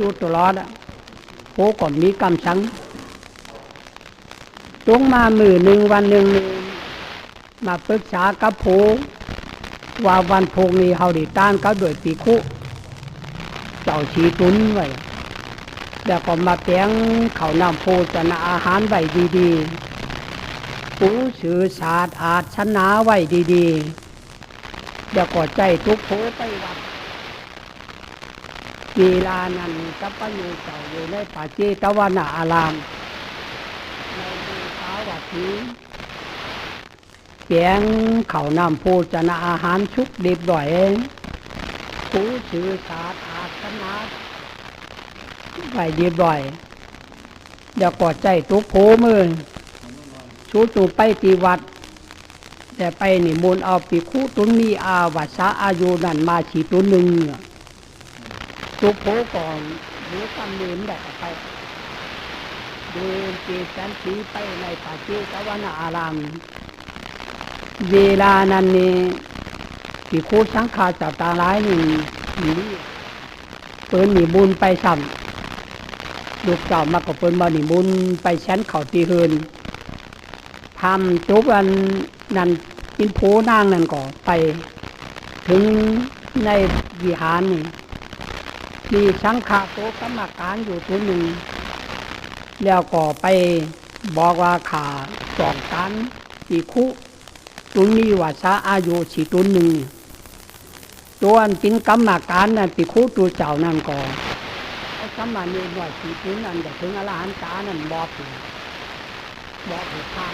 อยู่ตลอดอะโพก็มีกำชังจงมามือหนึ่งวันหนึ่งนี่มาปรึกษากับโพว่าวันพงนี้เฮาดิต้านเขาโดวยปีคุเจ้าชีตุนไว้แล้วก็มาแปลงเขานำโพจนาอาหารไว้ดีๆปูสื่อศาสตร์อาชนะไว้ดีๆ แล้วก็ใจทุกโพไปวัด เวลานั้นกัปปะโยเจ้าอยู่ในป่าเจตวนาอารามในมือเท้าวัดนี้แกงเขานำโภชนาอาหารชุกเด็บด่อยผู้สื่อสารอาสนะไปเดียบด่อยเดี๋ยวกอดใจตุกโพมือชูตูไปตีวัด แต่ไปนิมนต์เอาปีคู่ตุนมีอาวัสาอายุนันมาฉีตุนหนึ่ง ทุกโพก่อนหรือคำเนินได้ไปเดินเจสันสีไปในป่าเจตวันอาราม เวลานั้นนี่ที่คูสังฆาจ้าตาร้ายนี่นี่เปิ้นมีบุญไปซ้ำลูกเจ้ามาก็เปิ้นมาหนีบุญไปแช้นเขาตีเฮือนทำจุกอันนั้นกินโพนางนั่นก็ไป ถึงในวิหารนี่ มีสังฆาโตกรรมการอยู่ตัวหนึ่ง แล้วก็ไปบอกว่าขาสองการสีคุตุนมีวาสาอายุสีตุนหนึ่งตัวอันกินกรรมการนั่นปีคุตัวเจ้านั่นก็ไอ้สมานีหน่วยสีตุนนั่นจะถึงอรหันตานั่นบอกอยู่บอกอยู่ทาง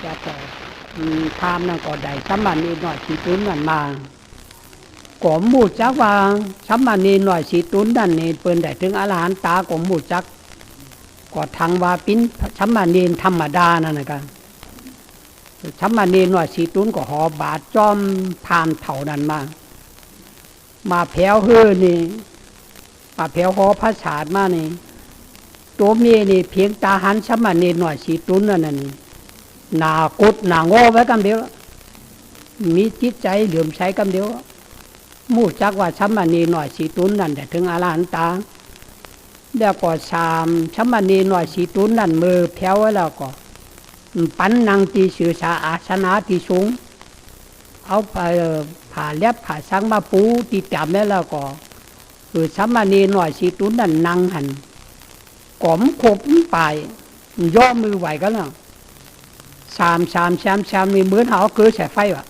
แต่ก็อืมทามนั่นก็ได้สมานีหน่วยสีตุนนั่นมา ก็หมูจักว่าชัมมานีหน่อยสีตุนนั่นนี่เปิ้นได้ถึงอรหันตาก็หมูจักก็ทางว่าปิ้นชัมมานีธรรมดานั่นนะกันชัมมานีหน่อยสีตุนก็หอบาดจอมผ่านเท่านั้นมา มาแผวเฮือนี่ มาแผวหอพระศาสตร์มานี่ตัวเมียนี่เพียงตาหันชัมมานีหน่อยสีตุนนั่นน่ะนี่หนากุดหนาโง่ไว้กันเดียวมีจิตใจเหลื่อมใสกันเดียว มู่จักว่าชัมมานีหน่อยสีตุนนั่นแต่ถึงอรหันตาแล้วก็ชามชัมมานีหน่อยสีตุนนั่นมือแผ่วแล้วก็ ปันนางตีสือสาอาสนะที่สูงเอาไปผ่าเล็บผ่าสังมาปูตีจับแล้วแล้วก็คือชัมมานีหน่อยสีตุนนั่นนั่งหันกลมขบไปย่อมือไหวกันแล้วสามสามสามสามมีเหมือนเขาเกิดใส่ไฟวะ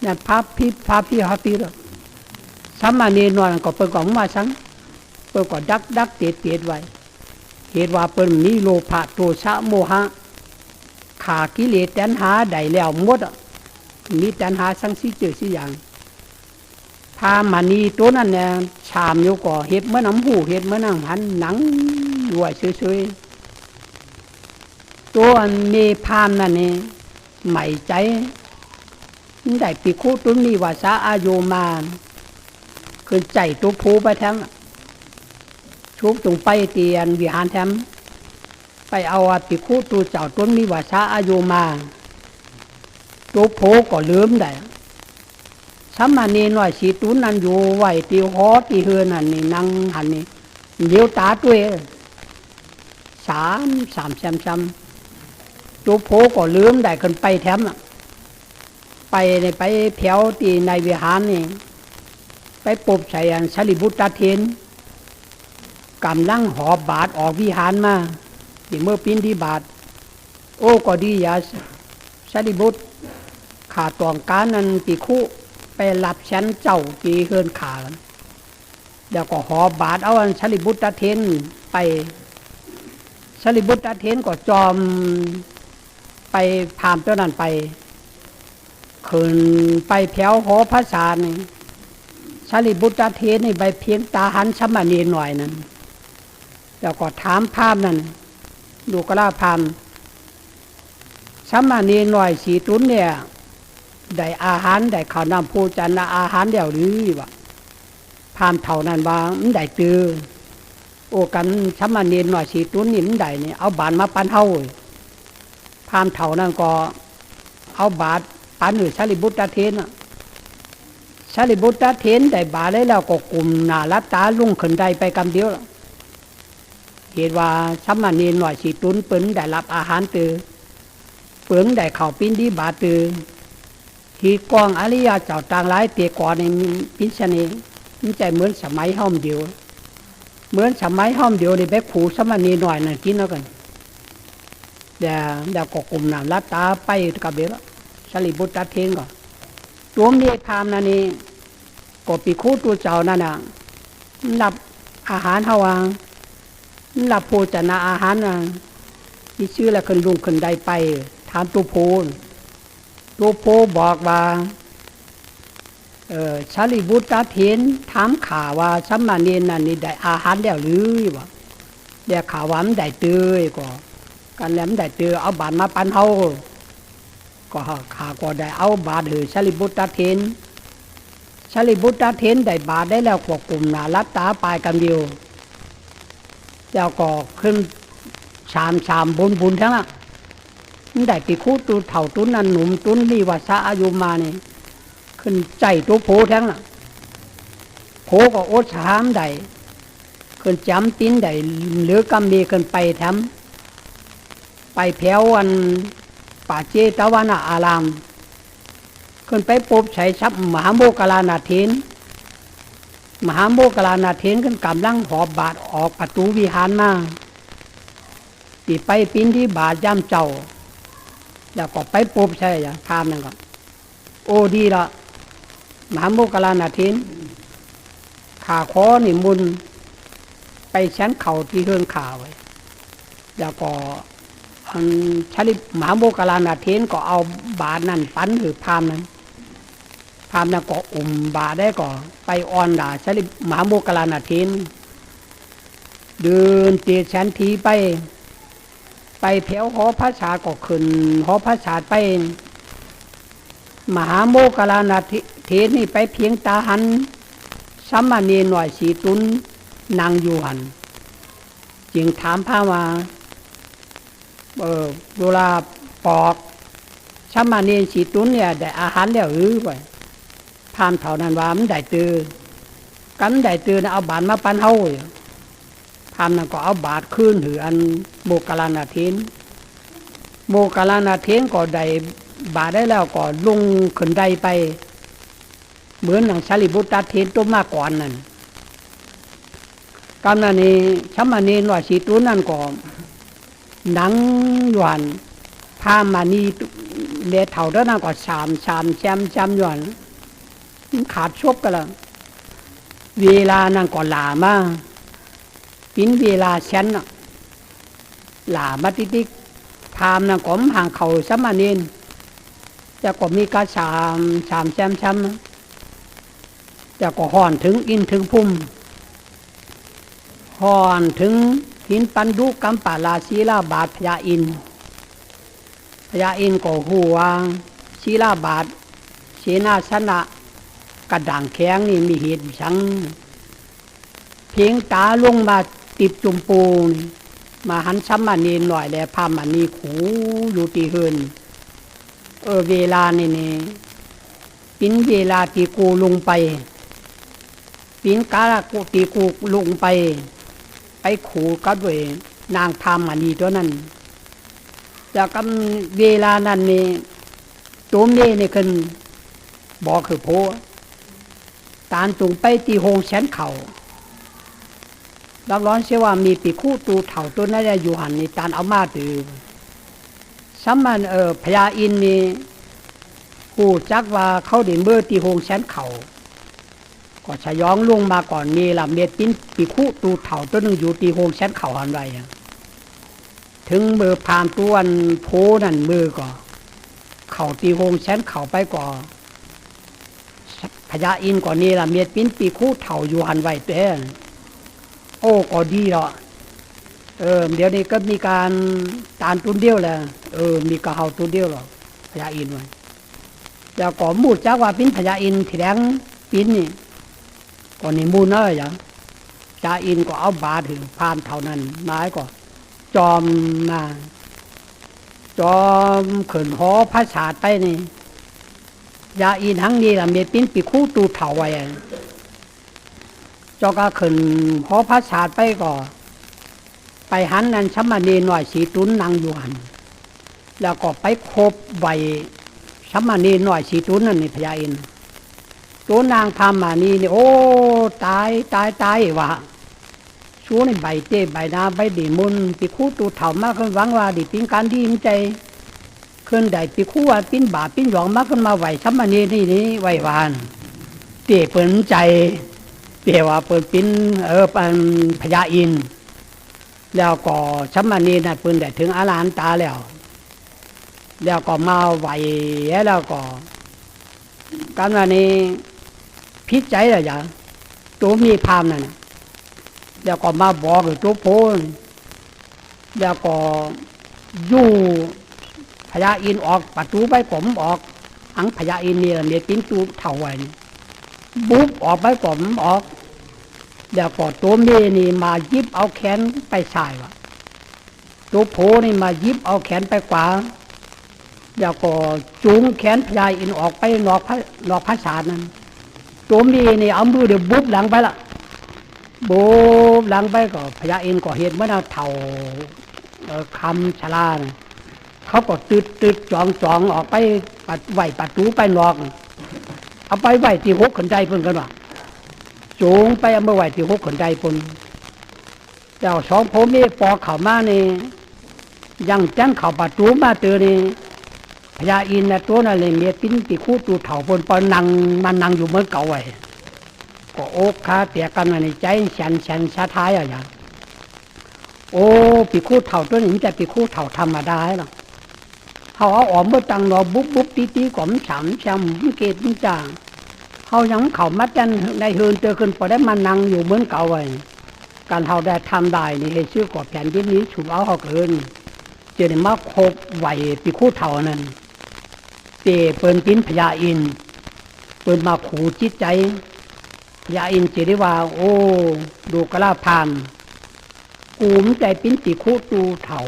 เนั่นพับพี่พับพี่พับพี่แล้ว สามเณรนอนก็เปิดกล่องมาสังเปิดก็ดักดักเตียดเตียดไว้เหตุว่าเปิ้นมีโลภะโทสะโมหะขากิเลสตัณหาใดแล้วหมดมีตัณหาสังสิเจอสิอย่างพามานีตัวนั้นเนี่ยชามอยู่ก่อเห็ดเมื่อน้ำหูเห็ดเมื่อน้ำหันหนังด้วยเฉยๆตัวเมพามนั่นนี่ใหม่ใจได้ปีคูตุนมีวาสาอาโยมา คือใจตัวผูไปแทงชุบตรงไปเตียนวิหารแทมไปเอาปีคูตัวเจ้าตุนมีวาสาอาโยมาตัวโผก็ลืมได้สัมมานีหน่อยสีตุนนั่นอยู่ไหวตีหอตีเฮือนั่นนี่นั่งหันนี่เลี้ยวตาตัวสามสามแซมซำตัวโผก็ลืมได้คนไปแถมไปในไปแผวตีในวิหารนี่ ไปปบใส่อันสลิบุตรเทนกำลังหอบบาทออกวิหารมาที่เมื่อปีนที่บาท โอ้ก็ดีอย่าสลิบุตรขาตองการนั้นตีคู่ไปรับชั้นเจ้าตีเฮินขาเดี๋ยวก็หอบบาทเอาอันสลิบุตรเทนไปสลิบุตรเทนก็จอมไปพามเจ้านั้นไปขึ้นไปแผวหอภาษานี่ ชาลิบุตรเทศนี่ใบเพียงตาหันชมานีหน่อยนั้นแล้วก็ถามภาพนั้นดูกระลาพามชมานีหน่อยสีตุนเนี่ยได้อาหารได้ข้าวน้ำผูจันนะอาหารเดียวหรือวะพามเท่านั้นว่ามันได้ตือโอ้กันชมานีหน่อยสีตุนนี่มันได้เนี่ยเอาบานมาปันเฮาพามเท่านั้นก็ เอาบาทปันหรือชาลิบุตรเทน ชาลิบุตรเทนได้บาได้แล้วก็กลุ่มหนาลับตาลุ่งขึ้นได้ไปกำเดียวเหตุว่าสมมณีหน่อยสีตุนปึนได้รับอาหารตือเปิงได้เข่าปิ้นดีบาตือทีกองอริยาเจ้าต่างหลายเตียก่อนในพิชนีมันใจเหมือนสมัยห้อมเดียว เหมือนสมัยห้อมเดียวในี่ไปขู่สมมณีหน่อยนั่นกินแล้วกันเดี๋ยวเดี๋ยวก็กลุ่มหนาลับตาไปกับเดียวแล้วชาลิบุตรเทนก่อน รวมีพามนั่นนี่ก็ปีคู่ตัวเจ้านั่นน่ะรับอาหารเฮาวางรับโภชนาอาหารน่ะที่ชื่อล้วขึ้นลุงขึ้นใดไป ถามตัวโพนตัวโพบอกว่าเออชาลิบุตรเทนถามข่าวว่าสัมมาเนนนั่นนี่ได้อาหารแล้วหรือวะเดี๋ยวข่าวว่ามันได้เตยก็กันแล้วมันได้เตยเอาบานมาปันเฮา ก็ข้าก็ได้เอาบาทหือชลิบุตรเทนชลิบุตรเทนได้บาทได้แล้วควบกลุ่มหนาลับตาปลายกันเดียวแล้วก็ขึ้นชามชามบุญบุญทั้งนั้นมันได้ปีคู่ตูเถ่าตุนนันหนุ่มตุนนี่วาสาอายุมานี่ขึ้นใจตัวโพทั้งนั้นโพก็อดชามได้ขึ้นจำติ้นได้เหลือกำมีขึ้นไปทำไปแผววัน ป่าเจตวานาอาราม ขึ้นไปปบใช้ชับมหาโมกลานาเทน มหาโมกลานาเทนขึ้นกำลังหอบบาทออกประตูวิหารมาปีไปปินที่บาทย่ำเจ้า แล้วก็ไปปบใช่ยังทามนั่นก็โอ้ดีละมหาโมกลานาเทนขาคอนี่มุนไปชั้นเข่าที่เฮือนข่าวไว้ แล้วก็ อันชลิหมาโมกลานาเทนก็เอาบาทนั่นปันหรือพามนั้นพามนั้นก็อุ่มบาได้ก็ไปอ่อนด่าชลิหมาโมกลานาเทนเดินเตียชันทีไป ไปแถวหอพระชาก็ขึ้นหอพระชาไปมหาโมกลานาเทนนี่ไปเพียงตาหันสัมมาเนหน่อยสีตุนนางอยู่หันจึงถามพระว่า เออเวลาปอกชามาเนสีตุนเนี่ยได้อาหารแล้วหรือไปพามเท่านันว่ามันได้ตือกันได้ตือนะเอาบาทมาปันเฮาพามนั้นก็เอาบาทขึ้นหืออันโมกาลานาเทนโมกาลานาเทนก็ได้บาทได้แล้วก็ลงขึ้นได้ไป เหมือนอย่างชาลิบุตรเทนตัวมาก่อนนั่นกำนันนี้ชามาเนนว่าสีตุนนั่นก็ห นังหยวนพามานี่เลเท่าเท่านั้นก็ชามชามแชมแชมหยวนขาดชบกันละเวลานั่นก็หลามาปินเวลาเช้นหลามาติติพามนั่นก็มห่างเขาสมาเนนจะก็มีกาชามชามแชมแชมจะก็ห่อนถึงอินถึงพุ่มห่อนถึง หินปันดุกัมปาลาศีลาบาทพยาอินพยาอินก็หัวศีลาบาทเสนาชนะกระด่างแข็งนี่มีเหตุชังเพียงตาลงมาติดจุมปูนมาหันช้ำมานีหน่อยแล้วพามันนี่ขูอยู่ตีเฮินเออเวลานี่นี่ปินเวลาตีกูลงไปปินกาลกูตีกูลงไป ไปขู่ก็ด้วยนางพามานีตัวนั้นจากกำเวลานั้นนี่ตัวเม่นี่ขึ้นบอกคือโพตานตุงไปตีโฮงแสนเขารับร้อนเชื่ว่ามีปีคู่ตูเถ่าตัวนั้นอยู่หันนี่ตานเอามาตือซ้ำมันเออพญาอินนี่ผู้จักว่าเขาเด่นเบอร์ตีโฮงแสนเข่า ก็ชยองลงมาก่อนนี่ละเม็ดปิ้นปีคู่ตูเถ่าตัวหนึ่งอยู่ตีโฮงแสนเข่าหันไรถึงมือผ่านตัวนโพนั่นมือก็เข่าตีโฮงแสนเข่าไปก่อพญาอินก่อนนี่ละเม็ดปิ้นปีคู่เถ่าอยู่หันไว้เต้โอ้ก็ดีเนาะเออเดี๋ยวนี้ก็มีการตานตุนเดียวแหละเออ มีกระเฮาตุนเดียวหรอพญาอินไว้แล้วก็มูดจักว่าปิ้นพญาอินที่แดงปิ้นนี่ ก่อนนี้มูเนอะอย่างจ่าอินก็เอาบาถึงพานเท่านั้นนายก็ จอมมาจอมขืนหอพระศาตร์ไปนี่ยาอินหังนี่ล่ะเมียปิ้นปีคู่ตูเถาไว้จ้าก็ขึ้นหอพระศาตร์ไปก่อไปหันนั้นชมณีหน่อยสีตุนนางยู่หันแล้วก็ไปคบไว้ชมณีหน่อยสีตุนนั่นนี่พญาอินท ร์ตัวนางพามานี่นี่โอ้ตายตายตายวะชูนี่ใบเต้ใบนาใบดีมุนปีคู่ตูเถามากขึ้นวังว่าดีปิ้งการดีมใจขึ้นได้ปีคู่ว่าปิ้นบาปิ้นหยองมากขึ้นมาไหวชมณีนี่นี่ไหววานเต้เปินใจเต้ว่าเปินปิ้นเออเป็นพญาอิน แล้วก็ชัมมานีนะปืนได้ถึงอาลานตาแล้ว แล้วก็มาไหวแล้วก็การวันนี้ พิจัยเลยจ้ะตัวมีพามนั่นแล้วก็มาบอกตัวโพนแล้วก็อยู่พญาอินออกประตูไปผมออกอังพญาอินนี่ละเมียปิ้นตูเท่าไว้บุ๊บออกไปผมออกเดี๋ยวก็ตัวเมีนี่มายิบเอาแขนไปใส่วะตัวโผนี่มายิบเอาแขนไปขวาเดี๋ยวก็จูงแขนพญาอินออกไปนอกพระนอกพระศาสนั้น ตัวมีนี่เอามือเดี๋ยวบุบหลังไปละบุบหลังไปก็พญาอินก็เห็นว่าน่าเท่าคำชลานะเขาก็ตืดตืดจองจองออกไปปัดไหวประตูไปนอกเอาไปไหวที่หกขนใจเพิ่นกันว่าสูงไปเอามาไหวที่หกขนใดปนเจ้าสองผมนี่ปอกเข่ามานี่ยังจังเข่าประตูมาเตือนี่ พญาอินนะตัวนั่นเลยเมียปิ้นปีคู่ตูเถ่าปนปอนังมันนังอยู่เหมือนเก่าไว้ก็โอกคาเตียกันมาในใจฉันฉันชาท้ายอะอย่างโอ้ปีคู่เถ่าตัวนี้จะปีคู่เถ่าธรรมดาหรอกเขาเอาออมเมื่อตังรอบุ๊บบุ๊บตีตีก่อมฉ่ำช้ำเกตมจางเขายังเขามัดกันในเฮือนเจอขึ้นพอได้มานั่งอยู่เหมือนเก่าไว้การเขาได้ทำได้นี่ให้ชื่อกอบแผ่นดินนี้ฉุบเอาเขาเกินเจอได้มาคบไหวปีคู่เท่านั้น เตเปินปิ้นพญาอิน เปินมาขู่จิตใจพญาอินเจได้ว่า โอ้ ดูกระลาพานกูมใจปิ้นปีคู่ตูเท่า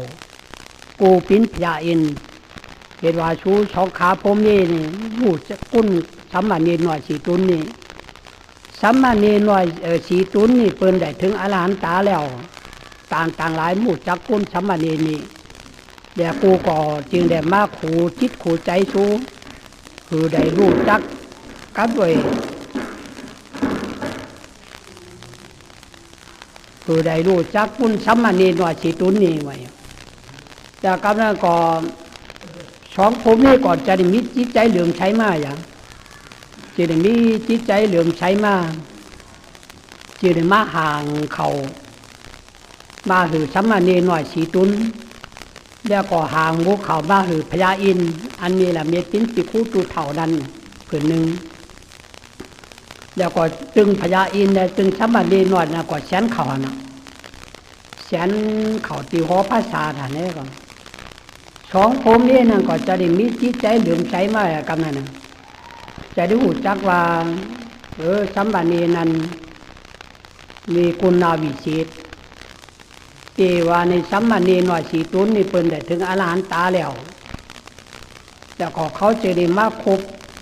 กูปิ้นพญาอินเห็นว่าชูสองขาผมนี่นี่หูจะกุ้นสัมมานีหน่อยสีตุนนี่สัมมานีหน่อยเออสีตุนนี่เปิ้นได้ถึงอรหันตาแล้ว ต่างต่างหลายหมู่จักกุ้นสัมมานีนี่ เดี๋ยวกูก็จึงได้มาขู่จิตขู่ใจชูคือได้รู้จักกันด้วยคือได้รู้จักกุ้นสัมมานีหน่อยสีตุนนี่ไว้จากกำลังก่อสองผมนี่ก่อนจะได้มีจิตใจเหลืองใช้มาอย่างจีได้มีจิตใจเหลือมใช้มาจีได้มาห่างเขามาหือสัมมาเนหน่อยสีตุน แล้วก็หางงูเขามาหือพญาอิน อันนี้แหละเมตินปิคู่ตูเถ่านั้นผืนหนึ่งแล้วก็ตึงพญาอินเนี่ยตึงสัมมาเนหน่อยนะก็แสนเขานะแสนเขาตีหอภาษาฐานนี้ก่อนสองผมนี่นั่นก็จะได้มีจิตใจเหลื่อมใช้มากำนั้นนะจะได้หูจักว่าเออสัมบันีนั้นมีคุณนาวิเศษ เจว่าในสัมบันีหน่อยสีตุนนี่เปิ้นได้ถึงอรหันตาแล้วแล้วก็เขาเจะได้มาคบ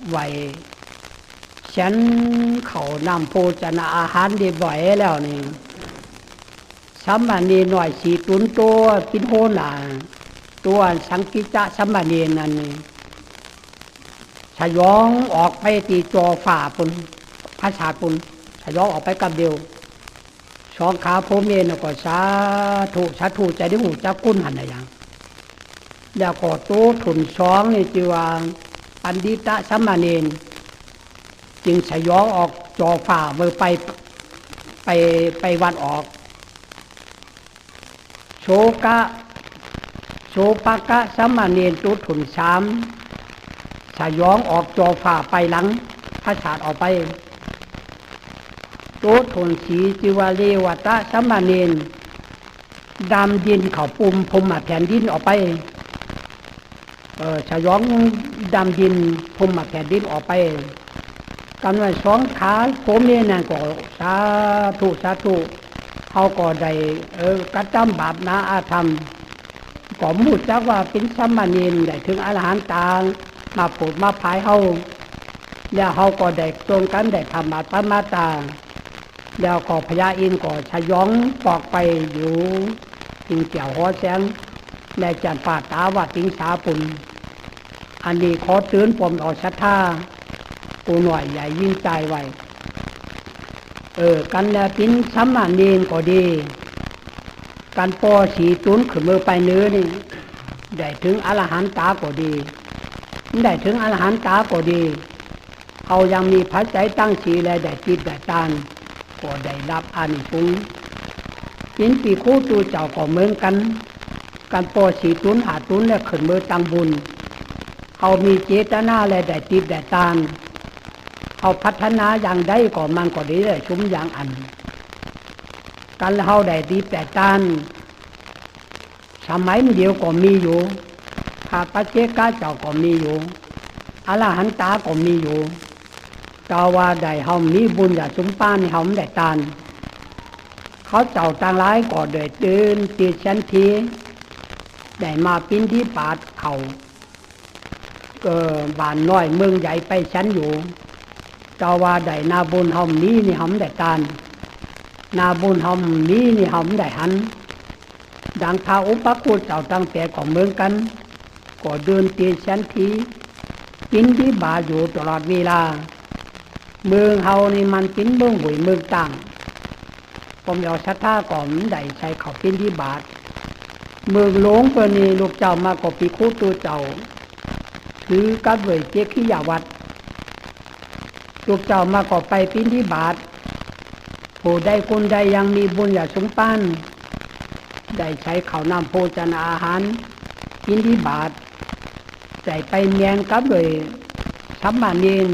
ไหวฉันเขานำโภชนาอาหารได้บ่อยแล้วนี่สัมบันีหน่อยสีตุนตัวปินโหนหลาตัวสังกิจะสัมบันีนั่นนี่ฉยองออกไปตีจอฝ่าปุนพระชาปุนฉยองออกไปกับเดียว สองขาผมเองก็สาธุสาธุใจได้หูจักกุ้นหันอะไรอย่างแล้วก็โตถุนสองนี่จีว่าปันดิตะสัมมาเนนจึงฉยองออกจอฝ่าเมื่อไปไปไปวันออก โชกะโชปากะสัมมาเนนตุถุนสามฉยองออกจอฝ่าไปหลังพระศาสตร์ออกไป ทนสีจิวาเลวตะสัมมาเนนดำดินเขาปุ่มพรมมาแผ่นดินออกไปเออฉยองดำดินพรมมาแผ่นดินออกไปกันว่าสองขาผมนี่นั่นก็สาธุสาธุเขาก็ได้เออกระจำบาปนาอาธรรมก็มูดจักว่าเป็นสัมมาเนนได้ถึงอรหันตามาปลูดมาพายเฮาแล้วเขาก็ได้ตรงกันได้ธรรมะปมาตา แล้วก็พญาอินก็ชยองปอกไปอยู่ติงเกี่ยวหอแสงในจันป่าตาวัดติงสาปุนอันนี้ขอเตื่นผมออกชัดท่าปูหน่อยใหญ่ยิ่งใจไว้ เออ กันแล้วปิ้นสัมมาเนนก็ดีการปอสีตุนขึ้นมือไปเนื้อนี่ได้ถึงอรหันตาก็ดี ได้ถึงอรหันตาก็ดีเขายังมีพระใจตั้งสีและได้จิตได้ตาน ก็ได้รับอานิสงส์ยินปีคู่ตูเจ้าก็เหมือนกัน การปอสีตุนหาตุนและขึ้นมือตังบุญ เขามีเจตนาและได้จิตได้ตานเขาพัฒนาอย่างใดก็มันก็ดีเลยชุ่มอย่างอันกันเฮาได้ดีแต่ตานสมัยเดียวก็มีอยู่ข้าพระเจ้าเจ้าก็มีอยู่อรหันตาก็มีอยู่ เจ้าว่าได้เฮามีบุญอย่าสุมป้านเฮาได้ตานเขาเจ้าต่างหลายก็เดือดตื่นตีชันทีได้มาปิ้นที่ปาดเขาเออบานน้อยเมืองใหญ่ไปชั้นอยู่เจ้าว่าได้นาบุญเฮามีนี่เฮาได้ตานนาบุญหอมนี้นี่หอมได้หัน ดังพาอุปคุตเจ้าตั้งแต่ของเมืองกัน ก็เดินเตียชันทีกินที่บาอยู่ตลอดเวลา เมืองเฮานี่มันกินเมืองหุยเมืองต่างผมเอาชัดท่าก่อนได้ใช้เขากินที่บาท เมืองหลวงเปินี่ลูกเจ้ามาก็ปีคู่ตัวเจ้าถือกับเวยเจ๊ขี้ยาวัด ลูกเจ้ามาก็ไปปิ้นที่บาทผู้ใดคนใดยังมีบุญอย่าสงปานได้ใช้ข้าวนำโภชนาอาหารกินที่บาทใส่ไปเมียงกับเลยสัมมาเนน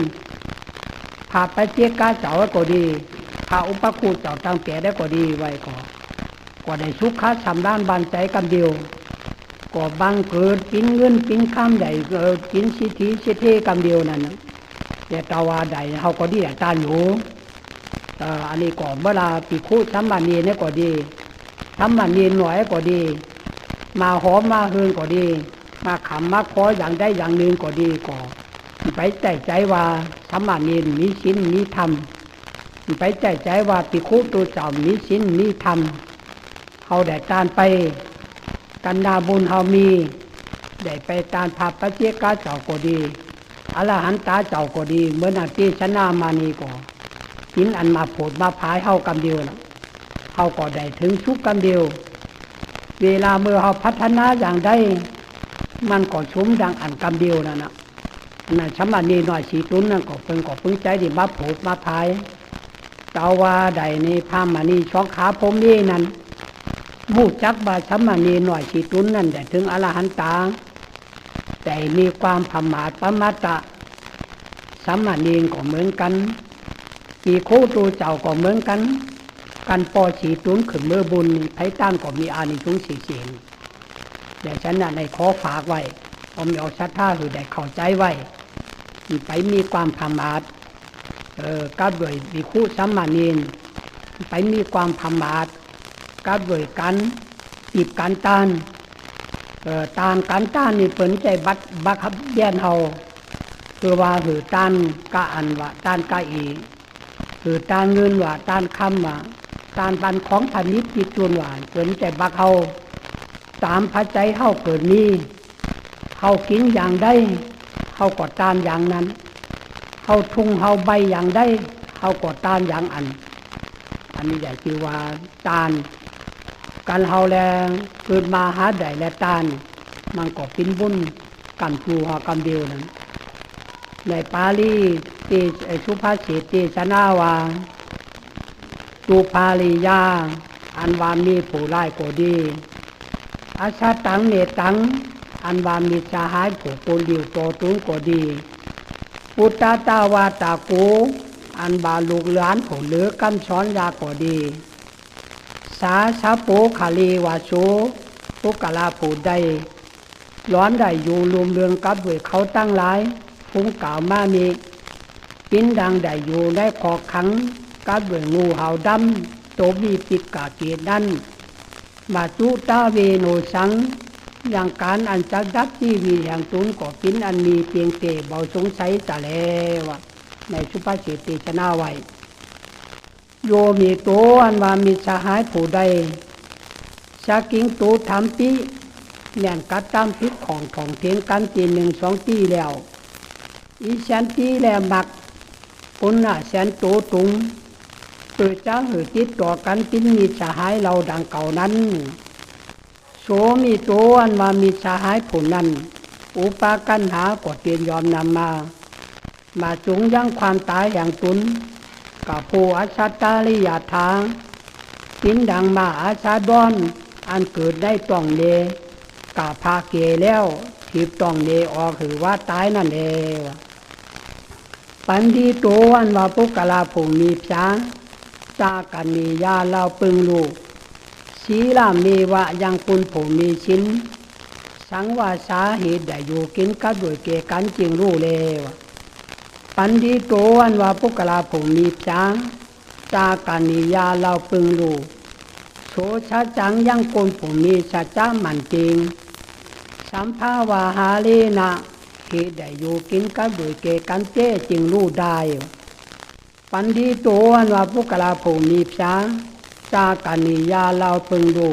พาไปเจ๊กาเจ้าก็ดีพาอุปคูเจ้าตั้งแต่ได้ก็ดีไว้ก็ก็ได้สุขะสำด้านบานใจกันเดียวก็บังเกิดกินเงินกินข้ามใดเกิดกินสิทธิสิทธิกำเดียวนั่นแต่ตาวาใดเขาก็ดีต่ตานอยู่อันนี้ก็เวลาปีคู่ทำมันนีเนี่ยก็ดีทำมันนีหน่อยก็ดี มาหอมมาเฮือนก็ดี มาขำมาขออย่างได้อย่างหนึ่งก็ดีก็ไปใจใจว่า ทำมันนีมีชิ้นมีธรรมไปใจใจว่าปีคู่ตัวเจ้ามีชิ้นมีธรรมเขาได้การไป กันดาบุญเฮามีได้ไปตานพาพระเจ้าเจ้าก็ดีอรหันตาเจ้าก็ดีเมื่อนาทีชนะมานีก็หินอันมาโผดมาพายเฮากำเดียวนะเฮาก็ได้ถึงชุกกำเดียว เวลาเมื่อเฮาพัฒนาอย่างใดมันก็ชุ่มดังอันกำเดียวนั่นนะ นั่นชำมานีหน่อยสีตุ้นนั่นก็เพิ่งก็เพิ่งใจดีมาโผดมาพายเจ้าว่าใดในพามานีช่องขาผมนี่นั่นมูจักบาชำมานีหน่อยสีตุ้นนั่นได้ถึงอรหันตาแต่มีความพมาตปมาตะสัมมานีก็เหมือนกันปีโคตูเจ้าก็เหมือนกัน กันปอสีตุ้นขึ้นเมื่อบุญไผตั้งก็มีอานิสงส์สีเสียงแต่ฉันน่ะในขอฝากไว้ผมเอาชัดท่าหรือได้เข้าใจไว้ ไปมีความพมาทเออกับด้วยมีคู่สัมมานีนไปมีความพมาทกับด้วยกันจีบกันตานเออตานกันตานนี่เปินใจบัดบักขับแย่นเฮาคือว่าหือตานกะอันว่าตานกะอีคือตานเงินว่าตานคำว่าตานปันของพันนิดจิตจวนหว่าเกินใจบักเฮาตามพระใจเฮาเกิดนี้เฮากินอย่างได้ เฮาก็ตานอย่างนั้นเฮาทุ่งเฮาใบอย่างได้เฮาก็ตานอย่างอัน อันนี้ใหญ่คือว่าตาน การเฮาแลเกิดมาหาใดและตาน มันก็กินบุญกันจูหอกำเดียวนั้นในปาลีเตสุภาษิตเตชนาวาสุภาลียาอันวามีผู้ไล่ก็ดีอาชาตังเนตัง อันวามีสหายผู้คนเดียวโตตุงก็ดี ปุตตาตาวาตาโกอันบาลูกหลานผู้เหลือกำช้อนยาก็ดี สาชาโปขาลีวาโชปุกลาผู้ใดร้อนได้อยู่รวมเรืองกับด้วยเขาตั้งหลายพุงกล่าวมามีกินดังได้อยู่ได้ขอขังกัดด้วยงูเห่าดำโตมีปิดกาเกียดันมาจุตาเวโนสัง อย่างการอันจักดักที่มีอย่างตุนก็กินอันมีเพียงเตเบาสงสัยจะแล้วในสุภาษิตตีชนาไว้โยมีโตอันว่ามีสหายผู้ใดชากิงตูทำปีแน่นกัดตามพิษของของเทียงกันตีหนึ่งสองปีแล้วอีแสนปีแล้วมักปุณน่ะแสนตูตุงเกิดจ้าหือติดต่อกันปินมีสหายเราดังเก่านั้น โสมีตัวอันว่ามีสหายผู้นั้น อุปากันหากดเตียนยอมนำมา มาจุงยั้งความตายอย่างตุนกับผู้อาชาตาลิยาทางินดังมาอาชาดอน อันเกิดได้ต้องเดกาพาเกแล้วถีบต้องเดออกคือว่าตายนั่นเองปันดีโตอันว่าปุกกลาผู้มีพยาจากันมียาเล่าปึงลูก ศีลามีวะยังปุนผู้มีชิ้น สังว่าสาเหตุได้อยู่กินกับด้วยเกกันจริงรู้แล้วปันดีโตอันว่าปุกลาผู้มีพยาจากันมียาเล่าปึงลูกโสชะจังยังโกนผู้มีสัจจะมันจริง สัมภาวาหาเลนะเหตุได้อยู่กินกับด้วยเกกันเจ้จึงรู้ได้ปันดีโตอันว่าพุกลาผู้มีพระ จากันิยาเราพึงดู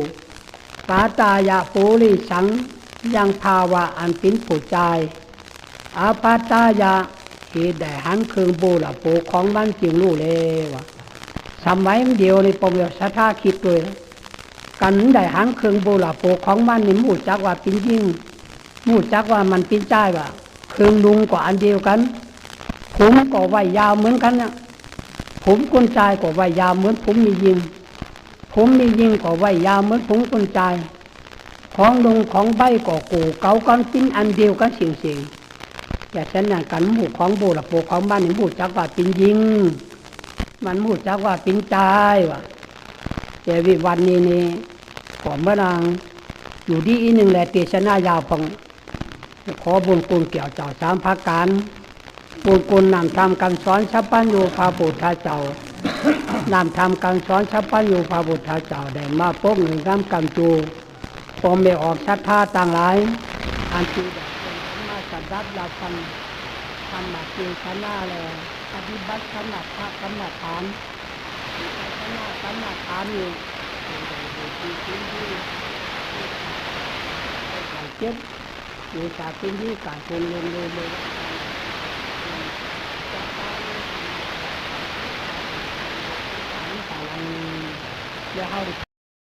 ปาตายะปูริสังยังภาวะอันปินผู้ใจอาปาตายะเหตุได้หันคืนบูละปูของบ้านจึงรู้เลยวะสมัยเดียวในปมยศรัทธาคิดด้วยกันได้หันเครื่องบราณโปของมันนี่มู่จักว่าป็นยิ่งมู่จักว่ามันป็นใจว่าเครื่องลุงก็อันเดียวกัน ผมก็ไว้ยาวเหมือนกันเนะผมคนใจก็ไว้ยาวเหมือนผมมียิง ผมมียิงก็ไว้ยาวเมื่อผมคนใจของลงของใบก็กูเกากันเป็นอันเดียวกันสิ่งสิ่งอย่าเช่นนั้นกันหมู่ของโบราณโปของบ้านนี่หมู่จักว่าเป็นยิง มันหมู่จักว่าเป็นใจว่ะแต่วิวันนี้นี่ผมเมื่อนางอยู่ที่อีหนึ่งแหละเตชนายาวพงขอบุญกุลเกี่ยวเจ้าสามพักการบุญกุลนำทำการสอนชับปัญญูพาบุตรเจ้า นำทำการสอนชับปัญญูพาบุตรเจ้าได้มาพบหนึ่งน้ำกำจูผมได้ออกชัดท่าต่างหลาย อันจูได้เป็นมาสัดดับลาฟันทำมาเกียชนะแล้วปฏิบัติขนาดพระขนาดฐานขนาดขนาดฐานอยู่ที่พื้นที่การเจ็บอยู่จากพื้นที่การคงเรียนรู้เลย จะ